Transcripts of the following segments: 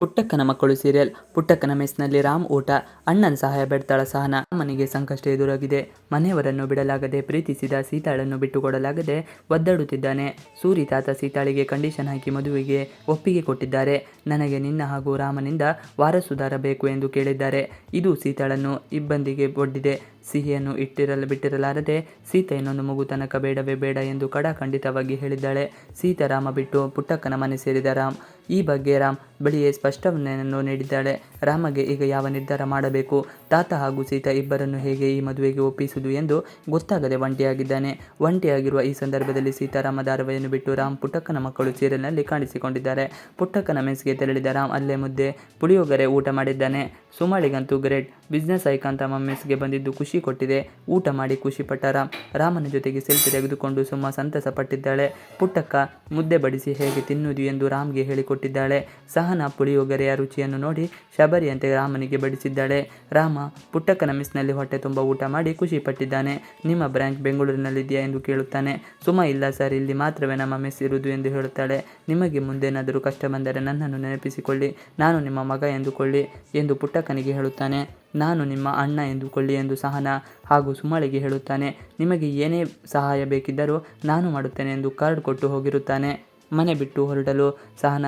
ಪುಟ್ಟಕ್ಕನ ಮಕ್ಕಳು ಸೀರಿಯಲ್. ಪುಟ್ಟಕ್ಕನ ಮೆಸ್ನಲ್ಲಿ ರಾಮ್ ಊಟ, ಅಣ್ಣನ ಸಹಾಯ ಬೆಡ್ತಾಳ ಸಹನ. ಮನೆಗೆ ಸಂಕಷ್ಟ ಎದುರಾಗಿದೆ. ಮನೆಯವರನ್ನು ಬಿಡಲಾಗದೆ ಪ್ರೀತಿಸಿದ ಸೀತಾಳನ್ನು ಬಿಟ್ಟುಕೊಡಲಾಗದೆ ಒದ್ದಾಡುತ್ತಿದ್ದಾನೆ. ಸೂರಿ ತಾತ ಸೀತಾಳಿಗೆ ಕಂಡೀಷನ್ ಹಾಕಿ ಮದುವೆಗೆ ಒಪ್ಪಿಗೆ ಕೊಟ್ಟಿದ್ದಾರೆ. ನನಗೆ ನಿನ್ನ ಹಾಗೂ ರಾಮನಿಂದ ವಾರಸುದಾರ ಬೇಕು ಎಂದು ಕೇಳಿದ್ದಾರೆ. ಇದು ಸೀತಾಳನ್ನು ಇಬ್ಬಂದಿಗೆ ಒಡ್ಡಿದೆ. ಸಿಹಿಯನ್ನು ಇಟ್ಟಿರಲು ಬಿಟ್ಟಿರಲಾರದೆ ಸೀತೆ ಇನ್ನೊಂದು ಮಗು ತನಕ ಬೇಡವೇ ಬೇಡ ಎಂದು ಕಡಾಖಂಡಿತವಾಗಿ ಹೇಳಿದ್ದಾಳೆ. ಸೀತಾರಾಮ ಬಿಟ್ಟು ಪುಟ್ಟಕ್ಕನ ಮನೆ ಸೇರಿದ ರಾಮ್. ಈ ಬಗ್ಗೆ ರಾಮ್ ಬಳಿಯೇ ಸ್ಪಷ್ಟವನ್ನೆಯನ್ನು ನೀಡಿದ್ದಾಳೆ. ರಾಮಗೆ ಈಗ ಯಾವ ನಿರ್ಧಾರ ಮಾಡಬೇಕು? ತಾತ ಹಾಗೂ ಸೀತಾ ಇಬ್ಬರನ್ನು ಹೇಗೆ ಈ ಮದುವೆಗೆ ಒಪ್ಪಿಸುವುದು ಎಂದು ಗೊತ್ತಾಗದೆ ಒಂಟಿಯಾಗಿದ್ದಾನೆ. ಒಂಟಿಯಾಗಿರುವ ಈ ಸಂದರ್ಭದಲ್ಲಿ ಸೀತಾರಾಮ ಧಾರವೆಯನ್ನು ಬಿಟ್ಟು ರಾಮ್ ಪುಟ್ಟಕ್ಕನ ಮಕ್ಕಳು ಸೀರಿಯಲ್ನಲ್ಲಿ ಕಾಣಿಸಿಕೊಂಡಿದ್ದಾರೆ. ಪುಟ್ಟಕ್ಕನ ಮೆಸ್ಗೆ ತೆರಳಿದ ರಾಮ್ ಅಲ್ಲೇ ಮುದ್ದೆ ಪುಳಿಯೋಗರೆ ಊಟ ಮಾಡಿದ್ದಾನೆ. ಸುಮಳಿಗಂತೂ ಗ್ರೇಟ್. ಬಿಸ್ನೆಸ್ ಐಕಾನ್ ತಮ್ಮ ಮೆಸ್ಗೆ ಬಂದಿದ್ದು ಖುಷಿ ಕೊಟ್ಟಿದೆ. ಊಟ ಮಾಡಿ ಖುಷಿ ಪಟ್ಟ ರಾಮ್ ರಾಮನ ಜೊತೆಗೆ ಸೆಲ್ಫಿ ತೆಗೆದುಕೊಂಡು ಸುಮ್ಮ ಸಂತಸ ಪಟ್ಟಿದ್ದಾಳೆ. ಪುಟ್ಟಕ್ಕ, ಮುದ್ದೆ ಬಡಿಸಿ ಹೇಗೆ ತಿನ್ನುವುದು ಎಂದು ರಾಮ್ಗೆ ಹೇಳಿಕೊಟ್ಟಿದ್ದಾಳೆ. ಸಹನ ಪುಳಿಯೋಗರೆಯ ರುಚಿಯನ್ನು ನೋಡಿ ಶಬರಿಯಂತೆ ರಾಮನಿಗೆ ಬಡಿಸಿದ್ದಾಳೆ. ರಾಮ, ಪುಟ್ಟಕ್ಕನ ಮಿಸ್ನಲ್ಲಿ ಹೊಟ್ಟೆ ತುಂಬ ಊಟ ಮಾಡಿ ಖುಷಿ ಪಟ್ಟಿದ್ದಾನೆ. ನಿಮ್ಮ ಬ್ರ್ಯಾಂಕ್ ಬೆಂಗಳೂರಿನಲ್ಲಿದೆಯಾ ಎಂದು ಕೇಳುತ್ತಾನೆ. ಸುಮ ಇಲ್ಲ ಸರ್, ಇಲ್ಲಿ ಮಾತ್ರವೇ ನಮ್ಮ ಮೆಸ್ ಇರುವುದು ಎಂದು ಹೇಳುತ್ತಾಳೆ. ನಿಮಗೆ ಮುಂದೇನಾದರೂ ಕಷ್ಟ ಬಂದರೆ ನನ್ನನ್ನು ನೆನಪಿಸಿಕೊಳ್ಳಿ. ನಾನು ನಿಮ್ಮ ಮಗ ಎಂದುಕೊಳ್ಳಿ ಎಂದು ಪುಟ್ಟಕ್ಕನಿಗೆ ಹೇಳುತ್ತಾನೆ, ನಾನು ನಿಮ್ಮ ಅಣ್ಣ ಎಂದುಕೊಳ್ಳಿ ಎಂದು ಸಹನ ಹಾಗೂ ಸುಮಳಿಗೆ ಹೇಳುತ್ತಾನೆ, ನಿಮಗೆ ಏನೇ ಸಹಾಯ ಬೇಕಿದ್ದರೂ ನಾನು ಮಾಡುತ್ತೇನೆ ಎಂದು ಕಾರ್ಡ್ ಕೊಟ್ಟು ಹೋಗಿರುತ್ತಾನೆ. ಮನೆ ಬಿಟ್ಟು ಹೊರಡಲು ಸಹನ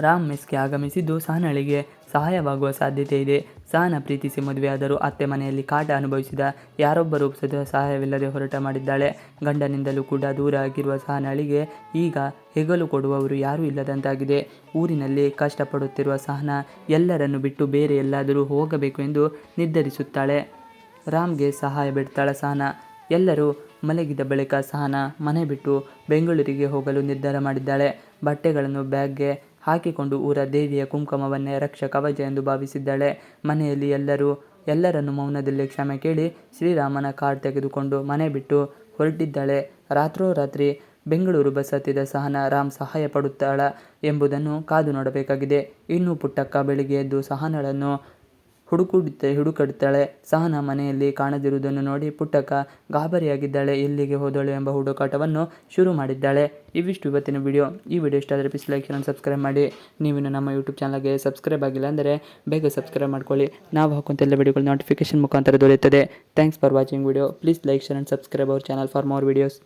ರಾಮ್ ಮೆಸ್ಗೆ ಆಗಮಿಸಿದ್ದು ಸಹನಳಿಗೆ ಸಹಾಯವಾಗುವ ಸಾಧ್ಯತೆ ಇದೆ. ಸಹನ ಪ್ರೀತಿಸಿ ಮದುವೆಯಾದರೂ ಅತ್ತೆ ಮನೆಯಲ್ಲಿ ಕಾಟ ಅನುಭವಿಸಿದ ಯಾರೊಬ್ಬರೂ ಸದ ಸಹಾಯವಿಲ್ಲದೆ ಹೊರಟ ಮಾಡಿದ್ದಾಳೆ. ಗಂಡನಿಂದಲೂ ಕೂಡ ದೂರ ಆಗಿರುವ ಸಹನಳಿಗೆ ಈಗ ಹೆಗಲು ಕೊಡುವವರು ಯಾರೂ ಇಲ್ಲದಂತಾಗಿದೆ. ಊರಿನಲ್ಲಿ ಕಷ್ಟಪಡುತ್ತಿರುವ ಸಹನ ಎಲ್ಲರನ್ನು ಬಿಟ್ಟು ಬೇರೆ ಎಲ್ಲಾದರೂ ಹೋಗಬೇಕು ಎಂದು ನಿರ್ಧರಿಸುತ್ತಾಳೆ. ರಾಮ್ಗೆ ಸಹಾಯ ಬಿಡ್ತಾಳೆ ಸಹನ ಎಲ್ಲರೂ ಮಲಗಿದ ಬಳಿಕ ಸಹನ ಮನೆ ಬಿಟ್ಟು ಬೆಂಗಳೂರಿಗೆ ಹೋಗಲು ನಿರ್ಧಾರ ಮಾಡಿದ್ದಾಳೆ. ಬಟ್ಟೆಗಳನ್ನು ಬ್ಯಾಗ್ಗೆ ಹಾಕಿಕೊಂಡು ಊರ ದೇವಿಯ ಕುಂಕುಮವನ್ನೇ ರಕ್ಷ ಕವಚ ಎಂದು ಭಾವಿಸಿದ್ದಾಳೆ. ಮನೆಯಲ್ಲಿ ಎಲ್ಲರೂ ಎಲ್ಲರನ್ನು ಮೌನದಲ್ಲಿ ಕ್ಷಮೆ ಕೇಳಿ ಶ್ರೀರಾಮನ ಕಾರ್ಡ್ ತೆಗೆದುಕೊಂಡು ಮನೆ ಬಿಟ್ಟು ಹೊರಟಿದ್ದಾಳೆ. ರಾತ್ರೋರಾತ್ರಿ ಬೆಂಗಳೂರು ಬಸ್ ಹತ್ತಿದ ಸಹನ ರಾಮ್ ಸಹಾಯ ಪಡುತ್ತಾಳ ಎಂಬುದನ್ನು ಕಾದು ನೋಡಬೇಕಾಗಿದೆ. ಇನ್ನು ಪುಟ್ಟಕ್ಕ ಬೆಳಿಗ್ಗೆ ಎದ್ದು ಸಹನಳನ್ನು ಹುಡುಕುಡುತ್ತೆ ಹುಡುಕುತ್ತಾಳೆ ಸಹನ ಮನೆಯಲ್ಲಿ ಕಾಣದಿರುವುದನ್ನು ನೋಡಿ ಪುಟ್ಟಕ್ಕ ಗಾಬರಿಯಾಗಿದ್ದಾಳೆ. ಎಲ್ಲಿಗೆ ಹೋದಳು ಎಂಬ ಹುಡುಕಾಟವನ್ನು ಶುರು ಮಾಡಿದ್ದಾಳೆ. ಇವಿಷ್ಟು ಇವತ್ತಿನ ವಿಡಿಯೋ. ಈ ವಿಡಿಯೋ ಇಷ್ಟ ಆದರೆ ಪ್ಲೀಸ್ ಲೈಕ್ ಚಾನಲ್ ಸಬ್ಸ್ಕ್ರೈಬ್ ಮಾಡಿ. ನೀವಿನ್ನು ನಮ್ಮ ಯೂಟ್ಯೂಬ್ ಚಾನಲ್ಗೆ ಸಬ್ಸ್ಕ್ರೈಬ್ ಆಗಿಲ್ಲ ಅಂದರೆ ಬೇಗ ಸಬ್ಸ್ಕ್ರೈಬ್ ಮಾಡ್ಕೊಳ್ಳಿ. ನಾವು ಹಾಕುವಂಥ ಎಲ್ಲ ವಿಡಿಯೋಗಳು ನೋಟಿಫಿಕೇಶನ್ ಮುಖಾಂತರ ದೊರೆಯುತ್ತದೆ. Thanks for watching video please like share and subscribe our channel for more videos